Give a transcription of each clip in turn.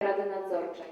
Rady Nadzorczej.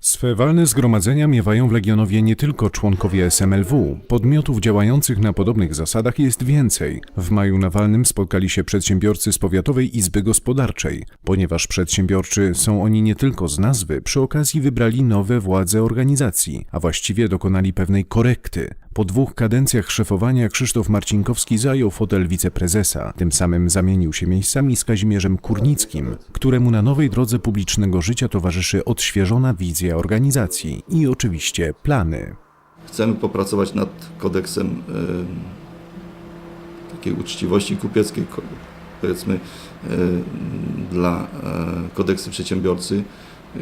Swe walne zgromadzenia miewają w Legionowie nie tylko członkowie SMLW. Podmiotów działających na podobnych zasadach jest więcej. W maju na walnym spotkali się przedsiębiorcy z Powiatowej Izby Gospodarczej. Ponieważ przedsiębiorczy są oni nie tylko z nazwy, przy okazji wybrali nowe władze organizacji, a właściwie dokonali pewnej korekty. Po dwóch kadencjach szefowania Krzysztof Marcinkowski zajął fotel wiceprezesa. Tym samym zamienił się miejscami z Kazimierzem Kurnickim, któremu na nowej drodze publicznego życia towarzyszy odświeżona wizja organizacji i oczywiście plany. Chcemy popracować nad kodeksem e, takiej uczciwości kupieckiej, powiedzmy e, dla e, kodeksu przedsiębiorcy. E,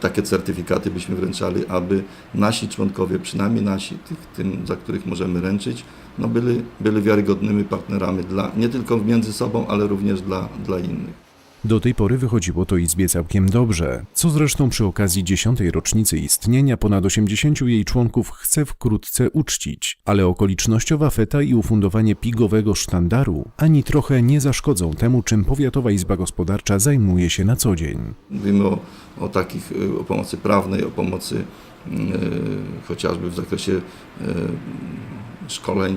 takie certyfikaty byśmy wręczali, aby nasi członkowie, przynajmniej nasi, tych, tym, za których możemy ręczyć, no byli, byli wiarygodnymi partnerami dla, nie tylko między sobą, ale również dla, dla innych. Do tej pory wychodziło to Izbie całkiem dobrze, co zresztą przy okazji dziesiątej rocznicy istnienia ponad 80 jej członków chce wkrótce uczcić, ale okolicznościowa feta i ufundowanie pigowego sztandaru ani trochę nie zaszkodzą temu, czym Powiatowa Izba Gospodarcza zajmuje się na co dzień. Mówimy o, o takich, y, o pomocy prawnej, o pomocy y, chociażby w zakresie y, szkoleń,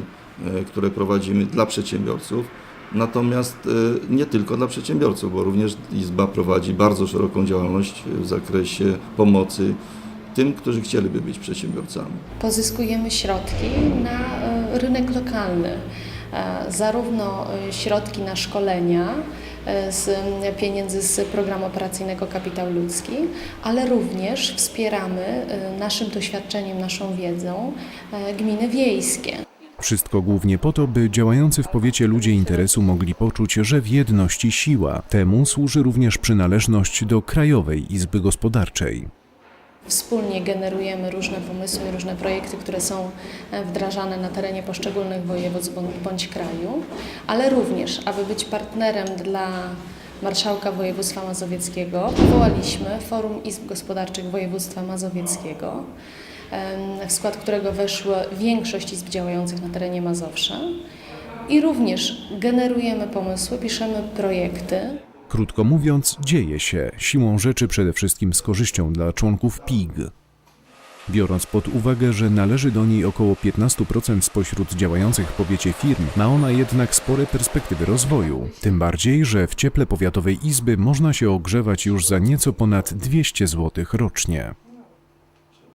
y, które prowadzimy dla przedsiębiorców. Natomiast y, nie tylko dla przedsiębiorców, bo również Izba prowadzi bardzo szeroką działalność w zakresie pomocy tym, którzy chcieliby być przedsiębiorcami. pozyskujemy środki na e, rynek lokalny. E, Zarówno e, środki na szkolenia e, z pieniędzy z programu operacyjnego Kapitał Ludzki, ale również wspieramy naszym doświadczeniem, naszą wiedzą e, gminy wiejskie. Wszystko głównie po to, by działający w powiecie ludzie interesu mogli poczuć, że w jedności siła. Temu służy również przynależność do Krajowej Izby Gospodarczej. Wspólnie generujemy różne pomysły, różne projekty, które są e, wdrażane na terenie poszczególnych województw bądź- kraju, ale również, aby być partnerem dla Marszałka Województwa Mazowieckiego, powołaliśmy Forum Izb Gospodarczych Województwa Mazowieckiego, w skład którego weszła większość izb działających na terenie Mazowsza. I również generujemy pomysły, piszemy projekty, Krótko mówiąc, dzieje się, siłą rzeczy przede wszystkim z korzyścią dla członków PIG. Biorąc pod uwagę, że należy do niej około 15% spośród działających w powiecie firm, ma ona jednak spore perspektywy rozwoju. Tym bardziej, że w cieple Powiatowej Izby można się ogrzewać już za nieco ponad 200 zł rocznie.